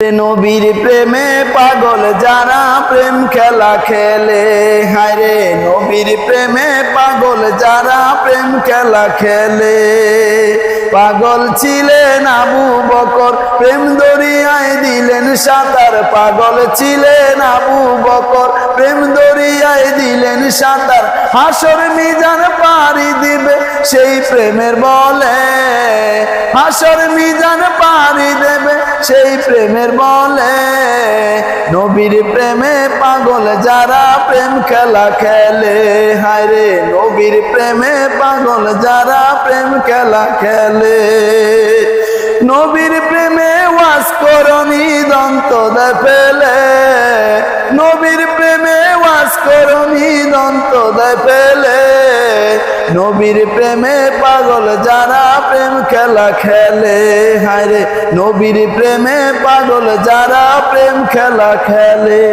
নবীর প্রেমে পাগল যারা প্রেম খেলা খেলে। হায়রে, নবীর প্রেমে পাগল যারা প্রেম খেলা খেলে। পাগল ছিলেন আবু বকর, প্রেম দরিয়ায় দিলেন সাঁতার। পাগল ছিলেন আবু বকর, প্রেম দরিয়ায় দিলেন সাঁতার। হাসর মিজান পারি দিবে সেই প্রেমের বলে। হাসর মিজান সেই প্রেমের বলে, নবীর প্রেমে পাগল যারা প্রেম খেলা খেলে। হায়রে নবীর প্রেমে পাগল যারা প্রেম খেলা খেলে। নবীর প্রেমে ওয়াস করনি দন্ত ফেলে নবীর প্রেমে ওয়াস করনি দন্ত ফেলে নবীর প্রেমে পাগল যারা প্রেম খেলা খেলে। নবীর প্রেমে পাগল যারা প্রেম খেলা খেলে।